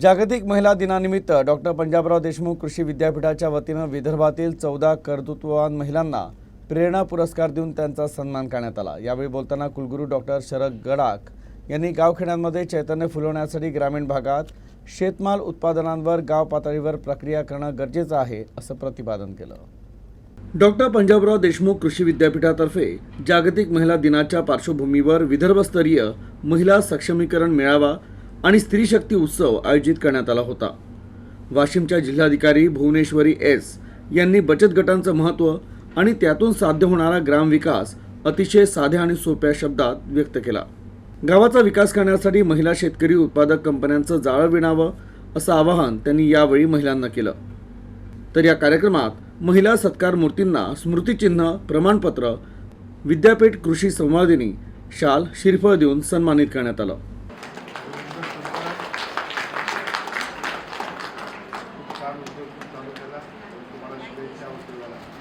जागतिक महिला दिनानिमित्त डॉक्टर पंजाबराव देशमुख कृषी विद्यापीठाच्या वतीनं विदर्भातील चौदा कर्तृत्ववान महिलांना प्रेरणा पुरस्कार देऊन त्यांचा सन्मान करण्यात आला. यावेळी बोलताना कुलगुरू डॉक्टर शरद गडाख यांनी गावखेड्यांमध्ये चैतन्य फुलवण्यासाठी ग्रामीण भागात शेतमाल उत्पादनांवर गाव पातळीवर प्रक्रिया करणं गरजेचं आहे असं प्रतिपादन केलं. डॉक्टर पंजाबराव देशमुख कृषी विद्यापीठातर्फे जागतिक महिला दिनाच्या पार्श्वभूमीवर विदर्भस्तरीय महिला सक्षमीकरण मेळावा आणि स्त्री शक्ती उत्सव आयोजित करण्यात आला होता. वाशिमच्या जिल्हाधिकारी भुवनेश्वरी एस यांनी बचत गटांचं महत्त्व आणि त्यातून साध्य होणारा ग्रामविकास अतिशय साध्या आणि सोप्या शब्दात व्यक्त केला. गावाचा विकास करण्यासाठी महिला शेतकरी उत्पादक कंपन्यांचं जाळं विणावं असं आवाहन त्यांनी यावेळी महिलांना केलं. तर या कार्यक्रमात महिला सत्कार मूर्तींना स्मृतिचिन्ह प्रमाणपत्र विद्यापीठ कृषी संवादिनी शाल श्रीफळ देऊन सन्मानित करण्यात आलं. उद्योग चालू केला तुम्हाला शुभेच्छा उद्योगाला